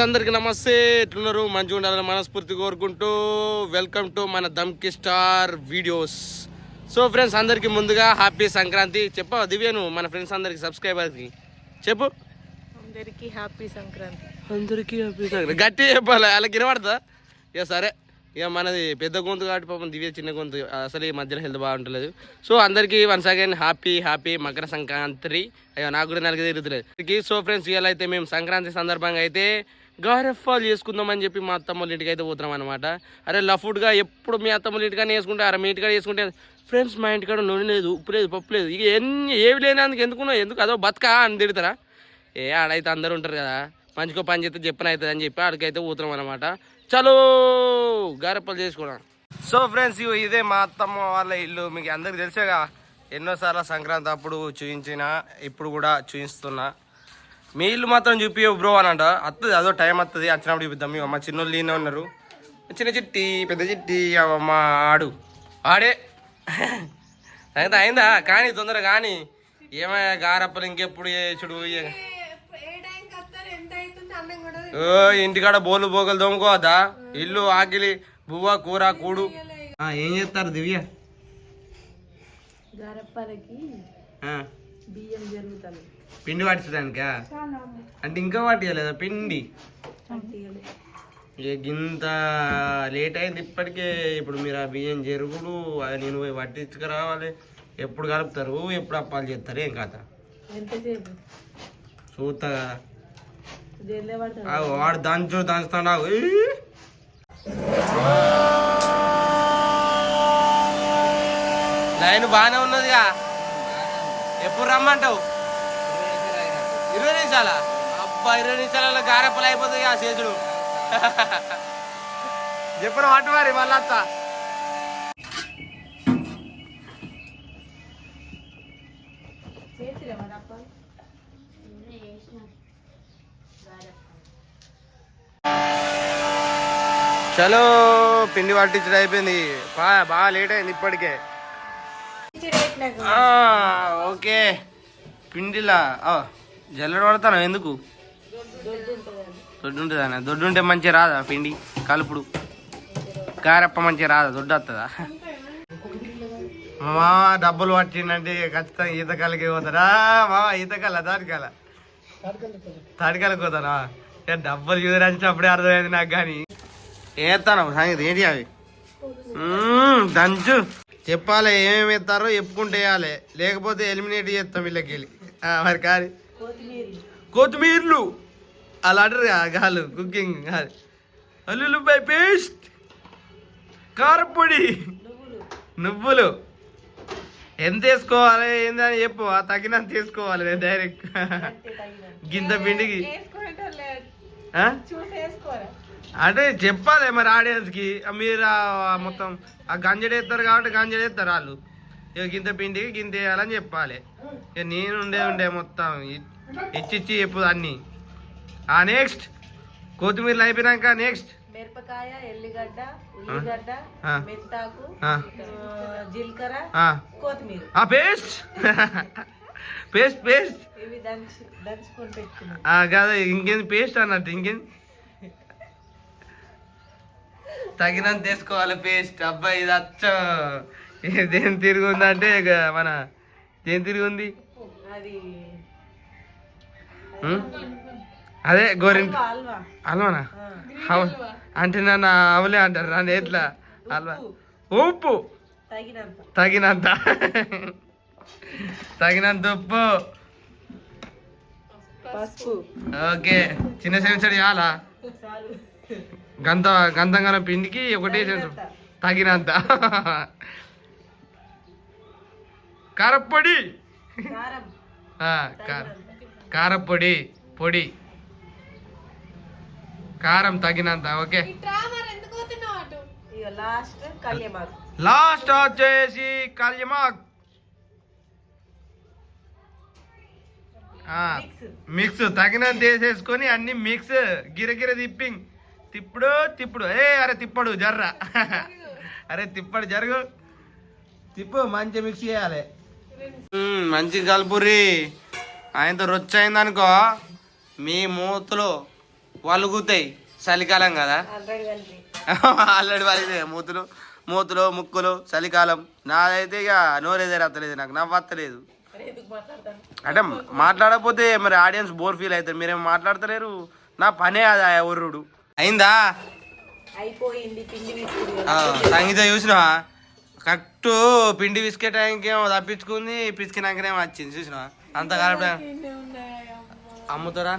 Friends అందరికి నమస్తే. ఎట్లున్నారు? మంచిగా ఉండాలని మనస్ఫూర్తి కోరుకుంటూ వెల్కమ్ టు మన Dhamki star videos. So friends అందరికి ముందుగా హ్యాపీ సంక్రాంతి. చెప్పు దివ్య నువ్వు మన ఫ్రెండ్స్ అందరికి సబ్స్క్రైబర్కి. చెప్పు. అందరికి హ్యాపీ సంక్రాంతి. అందరికీ హ్యాపీ సంక్రాంతి. గట్టి చెప్పాలి వాళ్ళకి వినపడతా ఇక సరే ఇక మనది పెద్ద గొంతు కాబట్టి పాపం దివ్య చిన్న గొంతు. అసలు ఈ మధ్యలో హెల్త్ బాగుంటలేదు. సో అందరికీ once again happy happy Makara Sankranti. అయ్యో నాకు కూడా నలగ తిరుగుతలేదు సో ఫ్రెండ్స్ ఇవాళ అయితే మేము సంక్రాంతి సందర్భంగా అయితే గారెఫాలు చేసుకుందామని చెప్పి మా అత్తమ్మల ఇంటికి అయితే పోతున్నాం అనమాట అరే లఫుడ్గా ఎప్పుడు మీ అత్తమ్మల ఇంటికనే వేసుకుంటే అరే మీ ఇంటికాడ వేసుకుంటే ఫ్రెండ్స్ మా ఇంటికాడ నూనె లేదు ఉప్పు లేదు పప్పు లేదు ఇక ఎన్ని ఏవి లేనందుకు ఎందుకున్నా ఎందుకు అదో బతకా అని తిడతారా? ఏ ఆడైతే అందరూ ఉంటారు కదా మంచిగా పని చేస్తే చెప్పిన అవుతుంది అని చెప్పి ఆడికైతే పోతున్నాం అనమాట చలో గారెప్పలు చేసుకున్నాం. సో ఫ్రెండ్స్ ఇగో ఇదే మా అత్తమ్మ వాళ్ళ ఇల్లు మీకు అందరికి తెలిసేగా ఎన్నోసార్లు సంక్రాంతి అప్పుడు చూపించిన ఇప్పుడు కూడా చూపిస్తున్నా మీ ఇల్లు మాత్రం చూపి బ్రో అని అంట వస్తుంది అదో టైం వస్తుంది వచ్చినప్పుడు చూపిద్దాం. మా చిన్నోళ్ళు ఈయన ఉన్నారు. చిన్న చిట్టి పెద్ద చిట్టి అవ్వ మా ఆడు. ఆడే. అయితే అయిందా? కానీ తొందరగా కానీ. ఏమయ్యా గారప్పలు ఇంకెప్పుడు చూడు ఓ ఇంటికాడ బోలు బోగలు దొంగకోవద్దా ఇల్లు ఆకిలి బువ్వ కూర కూడు. ఆ, ఏం చేస్తారు దివ్య? గరప్పలకి ఆ, బియ్యం జరుగుతుంది. పిండి పట్టడానికా అంటే ఇంకా పట్టియలేదా పిండి? ఇక గింత లేట్ అయింది ఇప్పటికే. ఇప్పుడు మీరు ఆ బియ్యం జరుగుడు అది నేను పోయి పట్టించుకురావాలి. ఎప్పుడు కలుపుతారు? ఎప్పుడు అప్పాలు చేస్తారు? ఏం కథ? చూస్తా కదా. వాడు దంచు దంచుతాడా లైన్ బాగానే ఉన్నదిగా. ఎప్పుడు రమ్మంటావు? ఇరవై నిమిషాలా? అబ్బా ఇరవై నిమిషాలలో గారెప్పలు అయిపోతుంది ఆ చేసుడు చెప్పిన మాట మరి మళ్ళా చలో పిండి పట్టించడం అయిపోయింది. బాగా లేట్ అయింది ఇప్పటికే. ఆ, ఓకే. పిండిలా ఆ, జల్లెడ పడతాను ఎందుకు? దొడ్డు ఉంటుందా దొడ్డు ఉంటే మంచిగా రాదా పిండి? కలుపుడు. కారప్ప మంచిగా రాదా? దొడ్డు వస్తుందా మా డబ్బులు పట్టిందంటే ఖచ్చితంగా ఈతకాలకి పోతారా మా ఈతకాల దానికాల తాడికాలకి పోతానా? ఏ డబ్బులు చూడరాచినప్పుడే అర్థమైంది నాకు కానీ. వేస్తాను సంగతి? ఏంటి అవి? దంచు. చెప్పాలి ఏమేమి ఎత్తారో చెప్పుకుంటే వేయాలి. లేకపోతే ఎలిమినేట్ చేస్తాం వీళ్ళకి వెళ్ళి మరి కానీ కొత్తిమీరలు. అలా అంటారు కదా గాలు కుకింగ్ కాదు అల్లుల్లిపాయ పేస్ట్. కారపొడి నువ్వులు. నువ్వులు. ఎంత వేసుకోవాలి ఏందని చెప్పు. ఆ తగినంత వేసుకోవాలి నేను డైరెక్ట్. గింత పిండికి. అంటే చెప్పాలి మరి ఆడియన్స్కి మీరు మొత్తం ఆ గంజడు వేస్తారు కాబట్టి గంజడు వేస్తారు వాళ్ళు. గింత పిండికి గింత వేయాలని చెప్పాలి. ఇక నేను ఉండే ఉండే మొత్తం ఇ- ఇచ్చి ఇచ్చి చెప్పు అన్ని. ఆ నెక్స్ట్ కొత్తిమీరలు అయిపోయినాక నెక్స్ట్ మిరపకాయ ఎల్లిగడ్డ ఉల్లిగడ్డ. మెంతాకు జీలకర్ర కొత్తిమీర. ఆ పేస్ట్ పేస్ట్ పేస్ట్ ఇవి కాదు ఇంకేంది పేస్ట్ అన్నట్టు ఇంకేంది? తగినంత వేసుకోవాలి పేస్ట్ అబ్బాయి ఇది అచ్చ. దేని తిరిగి ఉందంటే ఇక మన దేని తిరిగి ఉంది? అది గోరింట హల్వా అల్వానా అంటే నన్ను అవలే అంటారు. నన్ను ఎట్లా? అల్వా ఉప్పు. తగినంత. తగినంత. ఉప్పు. ఓకే. చిన్న సెమిసడి చాలా. గంత గంధంగా పిండికి ఒకటే తగినంత. కారపొడి కారం. ఆ, కారం. కారపొడి పొడి కారం తగినంత ఓకే. లాస్ట్ వచ్చేసి కళ్యమాక్. మిక్స్. మిక్స్. తగినంత వేసేసుకొని అన్ని మిక్స్ గిరగిర తిప్పింగ్. తిప్పుడు తిప్పుడు. ఏ అరే తిప్పడు జర్ర. అరే తిప్పడు జరుగు. తిప్పు మంచి మిక్స్ చేయాలి. మంచి కలుపురి ఆయనతో రొచ్చు అయిందనుకో మీ మూతలో వాళ్ళు కూతాయి చలికాలం కదా. ఆల్రెడీ వాళ్ళే మూతులు మూతులు ముక్కులు చలికాలం. నాదైతే ఇక నోరేదే రత్తలేదు నాకు నవ్వత్తలేదు. అంటే మాట్లాడకపోతే మరి ఆడియన్స్ బోర్ ఫీల్ అవుతారు. మీరేం మాట్లాడతలేరు? నా పనే అది ఆ ఒర్రుడు అయిందా అయిపోయింది సంగీత చూసినా కరెక్ట్ పిండి పిసికే టైంకి ఏమో తప్పించుకుంది పిసికినాకనేమో వచ్చింది చూసినా అంత కరెక్ట్ అమ్ముతారా?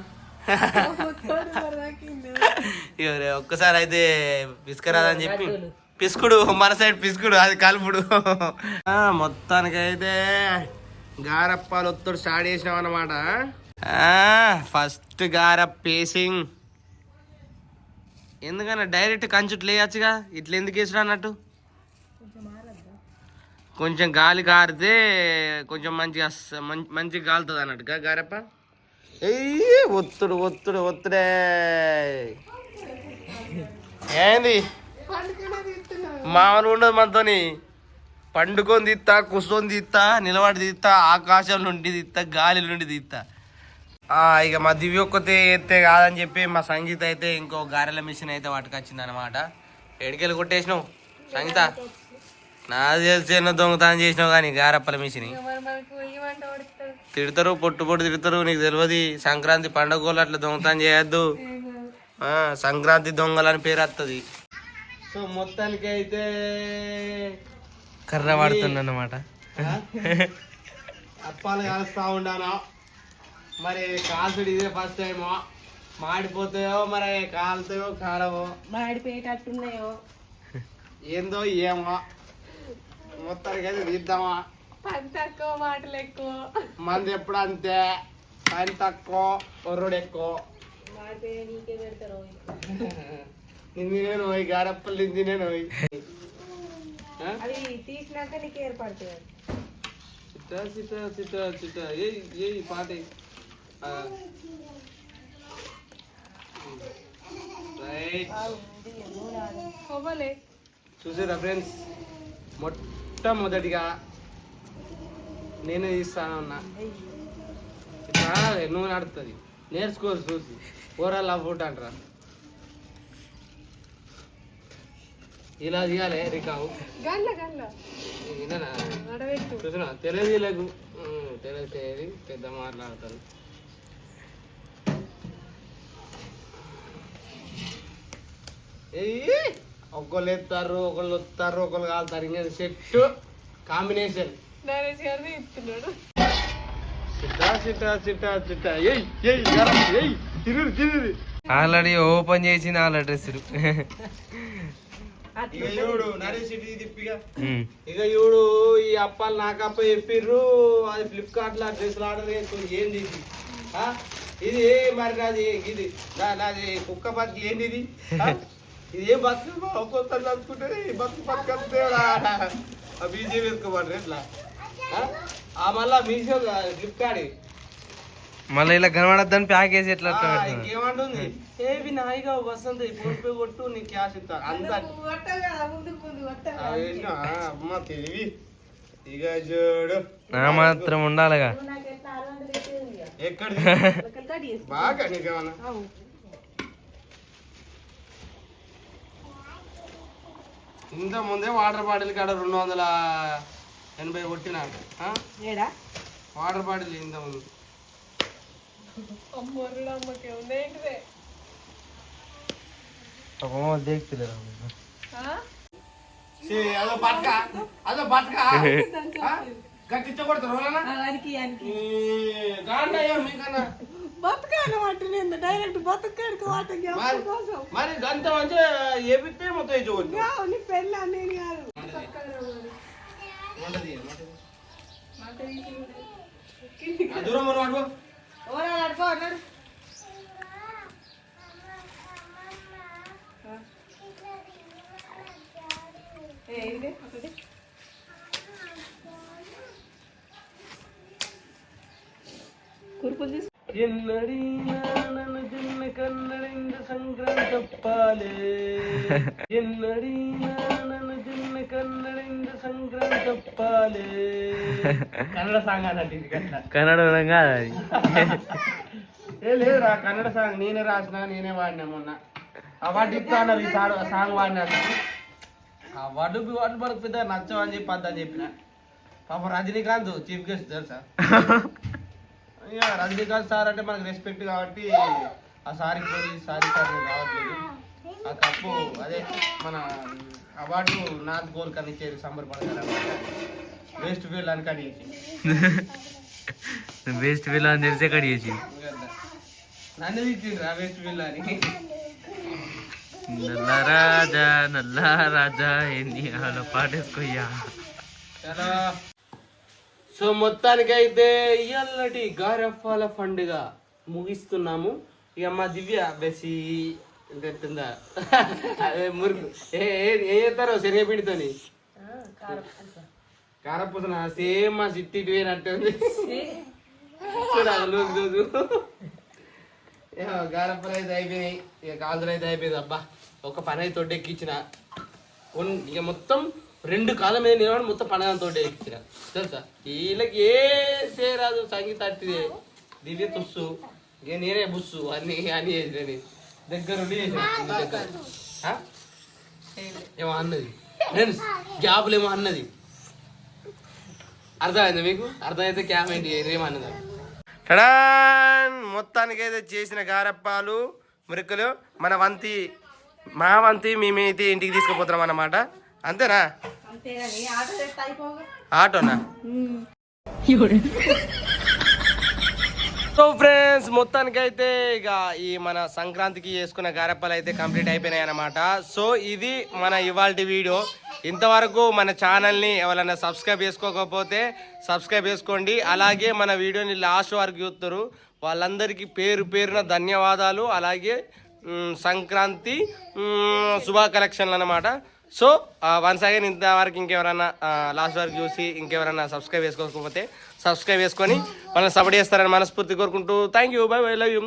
ఇవరే ఒక్కసారి అయితే పిసుకరాదని చెప్పి పిసుకుడు మన సైడ్ పిసుకుడు అది కలుపుడు. ఆ, మొత్తానికైతే గారప్పాలు ఒత్తుడు స్టార్ట్ చేసినాం అన్నమాట. ఫస్ట్ గారప్పేసింగ్ ఎందుకన్నా డైరెక్ట్ కంచుట్లు వేయచ్చుగా? ఇట్లా ఎందుకు వేసుడు అన్నట్టు? కొంచెం గాలి కారితే కొంచెం మంచిగా వస్త- మం- మంచిగా కాలుతుంది అన్నట్టుగా గారప్ప? ఏ ఒత్తుడు ఒత్తుడు ఒత్తుడే. ఏంది? మామూలు ఉండదు మనతోని. పండుకొని తీస్తా కూర్చొని తీస్తా నిలబడి తీస్తా ఆకాశం నుండి తీస్తా గాలి నుండి తీస్తా ఇక మా దివ్య ఒక్కతే ఎత్తే కాదని చెప్పి మా సంగీత అయితే ఇంకో గారెల మిషన్ అయితే పట్టుకొచ్చింది అనమాట ఎడికెళ్ళి కొట్టేసినావు? సంగీత? నాది తెలిసిన దొంగతనం చేసినావు కానీ గారప్పల మిషన్. తిడతారు పొట్టు పొట్టు తిడతారు నీకు తెలియదు సంక్రాంతి పండుగలు అట్లా దొంగతనం చేయొద్దు. ఆ, సంక్రాంతి దొంగలని పేరు వస్తుంది సో మొత్తానికి అయితే కర్ర వాడుతున్నమాట అప్పాలు కాలుస్తా ఉండాను మరి కాల్చుడు ఇదే ఫస్ట్ టైమో మాడిపోతాయో మరి కాలుతాయో కాలవో? మాడిపోయేటట్టున్నాయో ఏందో ఏమో. మొత్తానికి అయితే తీద్దామా? పని తక్కువ మాటలు ఎక్కువ. మంది ఎప్పుడు అంతే? పని తక్కువ ఒర్రుడు ఎక్కువ. ఇందినే పోయి గారప్పలు ఇందినే పోయి అవి తీసినాక నీకు ఏర్పడుతుంది చిట్టా చిట్టా చిట్టా ఏయ్ ఏయ్ పాట చూసారా ఫ్రెండ్స్? మొట్టమొదటిగా నేను తీస్తాను ఉన్నా. ఇట్లా నువ్వు నడుతుంది నేర్చుకోరు చూసి. ఓవరాల్ ఫుడ్ అంటారా? ఇలా తీయాలి రికావు. చూసిన? తెలియదు తెలియదు పెద్ద మాట్లాడతారు. ఏయ్! ఒకళ్ళు ఎత్తారు ఒకళ్ళు వస్తారు ఒకళ్ళు కాలుతారు. ఇంకా సెట్ కాంబినేషన్. నరేష్ గారిని ఇస్తున్నాడు. చిట్టా చిట్టా చిట్టా చిట్టా. ఏయ్ ఏయ్ గరం, ఏయ్ తిరుగు తిరుగు ఆల్రెడీ ఓపెన్ చేసింది వాళ్ళ డ్రెస్ ఇక చూడు నరేష్ ఇటు తిప్పిగా ఇక. చూడు ఈ అప్పాలు నాకు అప్ప చెప్పిర్రు అది ఫ్లిప్కార్ట్లో డ్రెస్సులు ఆర్డర్ చేసుకుని ఏంది ఇది ఆ? ఇది మరి నాది ఇది నా- నాది కుక్క బతికి ఏంది ఇది? ఇది ఏం బతుకు? ఒక్కొక్క చదువుకుంటే ఈ బతుకు బతుకు ఆ బీజే వేసుకోమంటారు ఎట్లా? ఆ? ఆ మళ్ళా మీషో ఫ్లిప్కార్ట్. మళ్ళీ ఇలా కనబడద్దని ప్యాక్ వేసి ఎట్లా. ఇంకేమంటుంది? ఏవి నాయిగా వస్తుంది ఫోన్ పే కొట్టు నీ క్యాష్ ఇస్తా. అంత. తెలివి. ఇక చూడు. నా మాత్రం ఉండాలిగా. ఎక్కడ. బాగా నీకేమన్నా ఇంత ముందే వాటర్ బాటిల్ కాడ రెండు వందల ఎనభై కొట్టిన ఆ? ఏడా వాటర్ బాటిల్ ఇంత ముందు అమ్మోరుడు అమ్మకి ఉందేంటిదే దేక్తులేదు ఛీ, అదో పట్క అదో పట్క ఆ? గట్టిచ్చ కొడతారు ఎవరన్నా? అనికి అనికి ఈ, గాండి అయ్యో మీకన్నా బతుకాను వాటిని డైరెక్ట్ బతుకానికి వాటికి మరి కోసం? మరి గంత మంచిగా ఏపిస్తే మొత్తం ఇచ్చుకోవచ్చు నీ పెళ్ళి నేను కాదు. దూరం వాడు పో. ఓరా అడుకో అన్నాడు ఏంటి ఒకటి ఎన్నడీనా నన్ను చిన్న కన్నడింద సంక్రాంతప్పాలే ఎన్నడీనా నన్ను చిన్న కన్నడింద సంక్రాంతప్పాలే కన్నడ సాంగ్ కట్ల కన్నడ కాదు అది. ఏ లేదురా కన్నడ సాంగ్ నేనే రాసిన నేనే వాడినా మొన్న. అవార్డు ఇస్తా అన్నారు ఈ సాంగ్ వాడినాను అవార్డు అవార్డు పెద్ద నచ్చవని చెప్పి అంతా చెప్పిన. పాప రజనీకాంత్ చీఫ్ గెస్ట్ తెలుసా? ఇక రజనీకాంత్ సార్ అంటే మనకు రెస్పెక్ట్ కాబట్టి ఆ సారీ పోయి సారీ సార్ రావట్లేదు. ఆ కప్పు అదే మన అవార్డు నాథ్ గోల్ కనిచ్చేది సంబరపడతారు వేస్ట్ ఫీల్ అని కడిగేసి వేస్ట్ వీల్ అని తెలిసే కట్ చేసి నన్ను తీసిండ్రు ఆ వేస్ట్ ఫీల్ అని నల్ల రాజా నల్ల రాజా ఎన్ని ఆలో పాటేసుకోయ్యా. చాలా. సో మొత్తానికి అయితే ఇయ్యాలటి గారఫాల పండుగ ముగిస్తున్నాము. ఇక మా దివ్య బెసి తెస్తుందా అదే మురుగు ఏ ఏ- చేస్తారో శనగపిండితోని? కారపూసన? సేమ్ మా సిట్టి పోయినట్టుంది చూడాలి గారప్పలు అయితే అయిపోయినాయి. ఇక కాలుదలు అయితే అయిపోయింది అబ్బా. ఒక పని అయితే ఉన్- ఇక మొత్తం రెండు కాళ్ళ మీద నిలబడి మొత్తం పనగం తోటి ఎక్కించిన తెలుసా? వీళ్ళకి ఏ చేయరాదు సంగీత అట్టిదే దివ్య తుస్సు ఇక నేనే బుస్సు అన్ని అన్ని చేసిన దగ్గర? ఏమో అన్నది. జాబులు ఏమో అన్నది. అర్థమైందా మీకు? అర్థమైతే క్యామ్ ఏంటి? ఏమన్నది టడాన్! మొత్తానికి అయితే చేసిన గారప్పాలు మురుకులు మన వంతి మా వంతి మేమైతే ఇంటికి తీసుకుపోతున్నాం అన్నమాట. అంతేనా? ఆటోనా? సో ఫ్రెండ్స్ మొత్తానికి అయితే ఇక ఈ మన సంక్రాంతికి చేసుకున్న గారెప్పలు అయితే కంప్లీట్ అయిపోయినాయి అన్నమాట. సో ఇది మన ఇవాళ వీడియో. ఇంతవరకు మన ఛానల్ని ఎవరైనా సబ్స్క్రైబ్ చేసుకోకపోతే సబ్స్క్రైబ్ చేసుకోండి. అలాగే మన వీడియోని లాస్ట్ వరకు చూస్తారు వాళ్ళందరికీ పేరు పేరున ధన్యవాదాలు. అలాగే సంక్రాంతి శుభా కలెక్షన్లు అన్నమాట. సో వన్స్ అగైన్ ఇంతవరకు ఇంకెవరైనా లాస్ట్ వరకు చూసి ఇంకెవరైనా సబ్స్క్రైబ్ చేసుకోకపోతే సబ్స్క్రైబ్ చేసుకొని మనల్ని సపోర్ట్ చేస్తారని మనస్ఫూర్తి కోరుకుంటూ thank you bye bye love you